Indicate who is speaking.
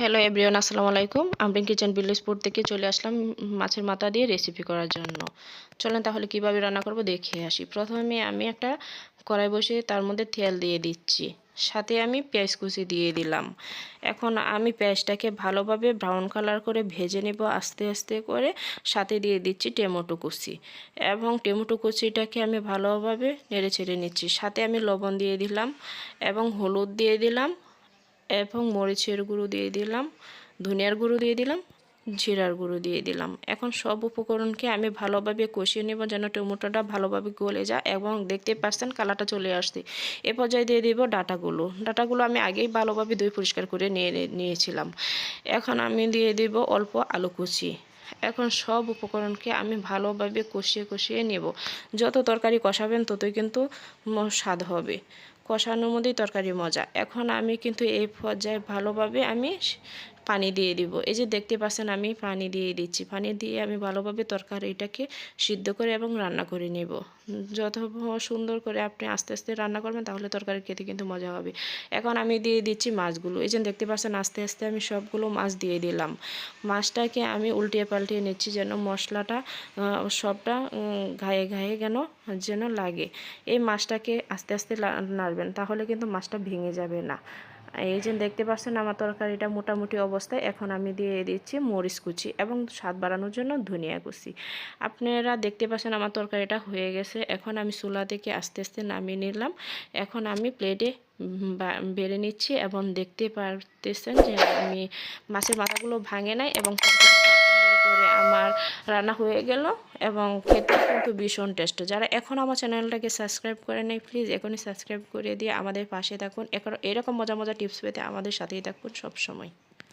Speaker 1: Hello everyone আসসালামু আলাইকুম আমি কিচেন বিলিসপুর থেকে চলে আসলাম মাছের মাথা দিয়ে রেসিপি করার জন্য। চলেন তাহলে কীভাবে রান্না করব দেখে আসি। প্রথমে আমি একটা কড়াই বসিয়ে তার মধ্যে তেল দিয়ে দিচ্ছি। সাথে আমি পেঁয়াজ কুচি দিয়ে দিলাম। এখন আমি পেঁয়াজটাকে ভালোভাবে ব্রাউন কালার করে ভেজে নেব আস্তে আস্তে করে। সাথে দিয়ে দিচ্ছি টমেটো কুচি। এবং টেমোটো কুচিটাকে আমি ভালোভাবে নেড়ে ছেড়ে নিচ্ছি। সাথে আমি লবণ দিয়ে দিলাম এবং হলুদ দিয়ে দিলাম। এবং মরিচের গুঁড়ো দিয়ে দিলাম, ধনিয়ার গুঁড়ো দিয়ে দিলাম, জিরার গুঁড়ো দিয়ে দিলাম। এখন সব উপকরণকে আমি ভালোভাবে কষিয়ে নেব যেন টমেটোটা ভালোভাবে গলে যায় এবং দেখতে পাচ্ছেন কালারটা চলে আসছে। এ পর্যায়ে দিয়ে দিব ডাটাগুলো। ডাটাগুলো আমি আগেই ভালোভাবে ধুয়ে পরিষ্কার করে নিয়ে নিয়েছিলাম। এখন আমি দিয়ে দিব অল্প আলু কুচি। এখন সব উপকরণকে আমি ভালোভাবে কষিয়ে কষিয়ে নেব। যত তরকারি কষাবেন ততই কিন্তু স্বাদ হবে। কষানোর মধ্যেই তরকারি মজা। এখন আমি কিন্তু এই পর্যায়ে ভালোভাবে আমি পানি দিয়ে দিব। এই যে দেখতে পাচ্ছেন আমি পানি দিয়ে দিচ্ছি। পানি দিয়ে আমি ভালোভাবে তরকারিটাকে সিদ্ধ করে এবং রান্না করে নেব। যত সুন্দর করে আপনি আস্তে আস্তে রান্না করবেন তাহলে তরকারি খেতে কিন্তু মজা হবে। এখন আমি দিয়ে দিচ্ছি মাছগুলো। এই যে দেখতে পাচ্ছেন আস্তে আস্তে আমি সবগুলো মাছ দিয়ে দিলাম। মাছটাকে আমি উল্টিয়ে পাল্টিয়ে নিচ্ছি যেন মশলাটা সবটা ঘায়ে ঘায়ে যেন যেন লাগে। এই মাছটাকে আস্তে আস্তে নাড়বেন তাহলে কিন্তু মাছটা ভেঙে যাবে না। এই যে দেখতে পাচ্ছেন আমার তরকারিটা মোটামুটি অবস্থায়। এখন আমি দিয়ে দিচ্ছি মরিচ কুচি এবং স্বাদ বাড়ানোর জন্য ধনিয়া কুচি। আপনারা দেখতে পাচ্ছেন আমার তরকারিটা হয়ে গেছে। এখন আমি চুলা থেকে আস্তে আস্তে নামিয়ে নিলাম। এখন আমি প্লেটে বেড়ে নিচ্ছি এবং দেখতে পারতেছেন যে আমি মাছের মাথাগুলো ভাঙে নাই এবং করে আমার রান্না হয়ে গেল এবং খেতে কিন্তু ভীষণ টেস্ট যারা এখন আমার চ্যানেলটাকে সাবস্ক্রাইব করে নেই প্লিজ এখনই সাবস্ক্রাইব করে দিয়ে আমাদের পাশে থাকুন। এখন এরকম মজা মজা টিপস পেতে আমাদের সাথেই থাকুন সবসময়।